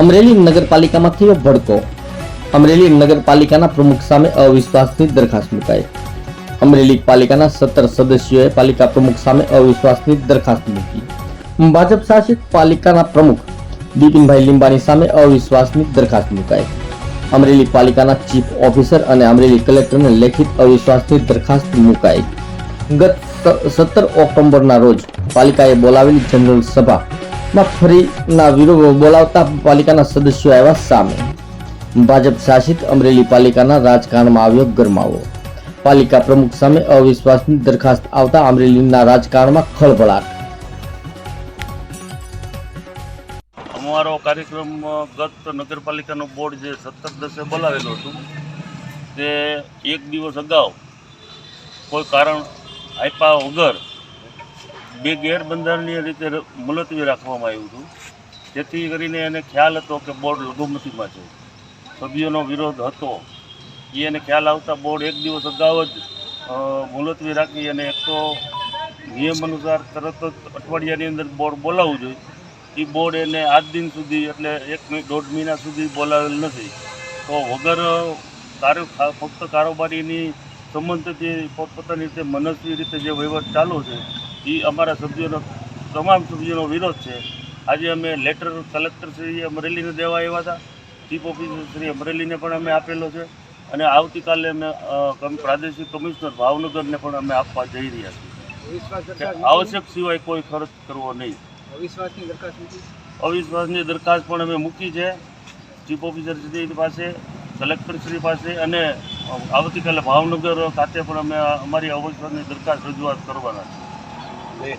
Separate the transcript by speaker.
Speaker 1: અમરેલી નગરપાલિકામાં થયો ભડકો. અમરેલી નગરપાલિકાના પ્રમુખ સામે અવિશ્વાસની દરખાસ્ત મુકાઈ. અમરેલી પાલિકાના સત્તર સદસ્યોએ પાલિકા પ્રમુખ સામે અવિશ્વાસની દરખાસ્ત મૂકી. ભાજપ શાસિત પાલિકાના પ્રમુખ બિપિનભાઈ લીંબાણી સામે અવિશ્વાસની દરખાસ્ત મુકાઈ. અમરેલી પાલિકાના ચીફ ઓફિસર અને અમરેલી કલેક્ટરને લેખિત અવિશ્વાસની દરખાસ્ત મુકાઈ. ગત સત્તર ઓક્ટોબરના રોજ પાલિકાએ બોલાવેલી જનરલ સભામાં ફરીના વિરોધ બોલાવતા પાલિકાના સદસ્યો આવ્યા સામે. ભાજપ શાસિત અમરેલી પાલિકાના રાજકારણમાં આવ્યો ગરમાવો. પાલિકા પ્રમુખ સામે અવિશ્વાસની દરખાસ્ત આવતા અમરેલીના રાજકારણમાં ખળભળાટ.
Speaker 2: અમારો કાર્યક્રમ ગત નગરપાલિકાનો બોર્ડ જે સત્તર દસે બોલાવેલો હતું, તે એક દિવસ અગાઉ કોઈ કારણ આપ્યા વગર બે ગેરબંધારણીય રીતે મુલતવી રાખવામાં આવ્યું હતું. જેથી કરીને એને ખ્યાલ હતો કે બોર્ડ લઘુમતીમાં છે. સભ્યોનો વિરોધ હતો. એ એને ખ્યાલ આવતા બોર્ડ એક દિવસ અગાઉ જ મુલતવી રાખી અને એક તો નિયમ અનુસાર તરત જ અઠવાડિયાની અંદર બોર્ડ બોલાવવું જોઈએ. એ બોર્ડ એને આજ દિન સુધી એટલે એક દોઢ મહિના સુધી બોલાવેલ નથી. તો વગર કાર્ય ફક્ત કારોબારીની સંબંધથી પોતપોતાની રીતે મનસ્વી રીતે જે વહીવટ ચાલુ છે એ અમારા સભ્યોનો તમામ સભ્યોનો વિરોધ છે. આજે અમે લેટર કલેક્ટર શ્રી અમરેલીને દેવા આવ્યા હતા. ચીફ ઓફિસર શ્રી અમરેલીને પણ અમે આપેલો છે. અને આવતીકાલે અમે પ્રાદેશિક કમિશનર ભાવનગરને પણ અમે આપવા જઈ રહ્યા છીએ. આવશ્યક સિવાય કોઈ ખર્ચ કરવો નહીં.
Speaker 3: અવિશ્વાસની દરખાસ્ત
Speaker 2: અવિશ્વાસની દરખાસ્ત પણ અમે મૂકી છે. ચીફ ઓફિસર શ્રી પાસે કલેક્ટર શ્રી પાસે અને આવતીકાલે ભાવનગર ખાતે પણ અમે અમારી અવિશ્વાસની દરખાસ્ત રજૂઆત કરવાના છે 可以